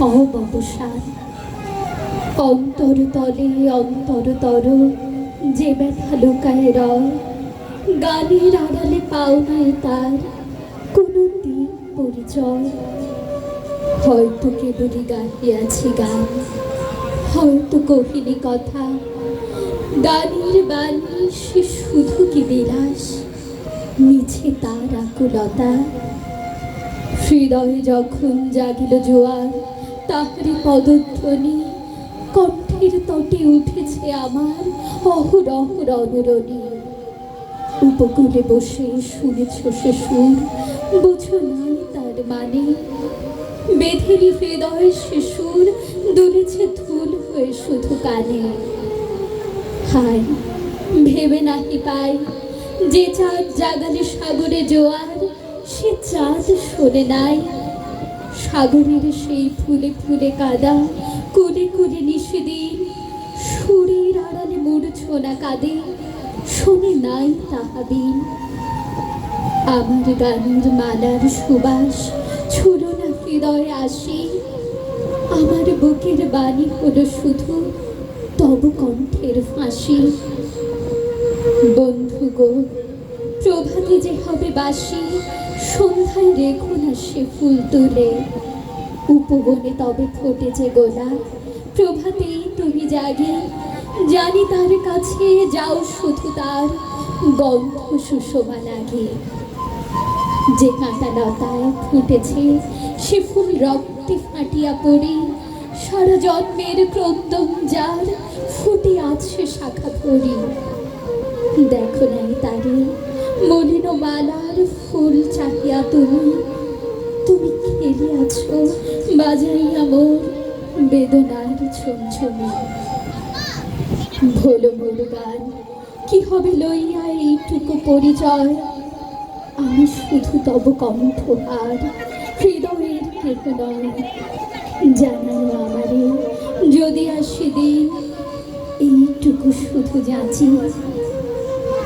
সব অবসান অন্তর তলে অন্তর তর যে ব্যথা লুকায় রয়, গানের আড়ালে পাও নাই তার কোনো দিন পরিচয়। হয়তো কেবলই গাহিয়াছি গান, হয়তো কহিনি কথা, গানের বাণী সে শুধু কি বিলাস, মিছে তার আকুলতা। হৃদয়ে যখন জাগিল জোয়ার তাহারি পদধ্বনি, কণ্ঠের তটে উঠেছে আমার অহরহ রণরণী। উপকূলে বসে শুনেছ সে সুর বুঝো নাই তার মানে। বেধেরি হৃদয় সে সুর দুলেছে ধুল হয়ে শুধু কানে। হায়, ভেবে নাকি পাই যে চাঁদ জাগালে সাগরে জোয়ার, সে চাঁদ শোনে নাই। সাগরের সেই ফুলে ফুলে কাদা কুলে কুলে নিষেদিন সুরের আড়ালে মূর্ছনা কাঁদে, শোনে নাই তাহাবিন আমার গানের মালার সুবাস ছুলো না হৃদয়ে আসি, আমার বুকের বাণী হলো শুধু তব কণ্ঠের ফাঁসি। বন্ধু গো, প্রভাতে যে হবে বাসি সন্ধ্যায় রেখো না সে ফুল তুলে। উপবনে তবে ফোটে যে গোলাপ প্রভাতেই তুমি জাগে, জানি তার কাছে যাও শুধু তার গন্ধ সুষমা লাগে। যে কাঁটা লতায় ফুটেছে, সে ফুল রক্তে ফাটিয়া পড়ে। সারা জন্মের ক্রন্দন যার ফুটে আছে শাখা ভরি। দেখো নাই তারে, মলিন মালার ফুল চাহিয়া তুমি তুমি খেলে আছো বাজাইয়া মোর বেদনার ছমছমি। ভোলো মোর গান, কি হবে লইয়া এইটুকু পরিচয়? আমি শুধু তব কণ্ঠহার, হৃদয়ের কেহ নয়। জানাই আমারে, যদি আসে দিন, এইটুকু শুধু যাচি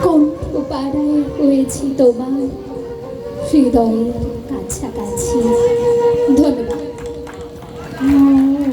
কণ্ঠ পাড়ায় হয়েছি তোমার, হৃদয়ের কাছে।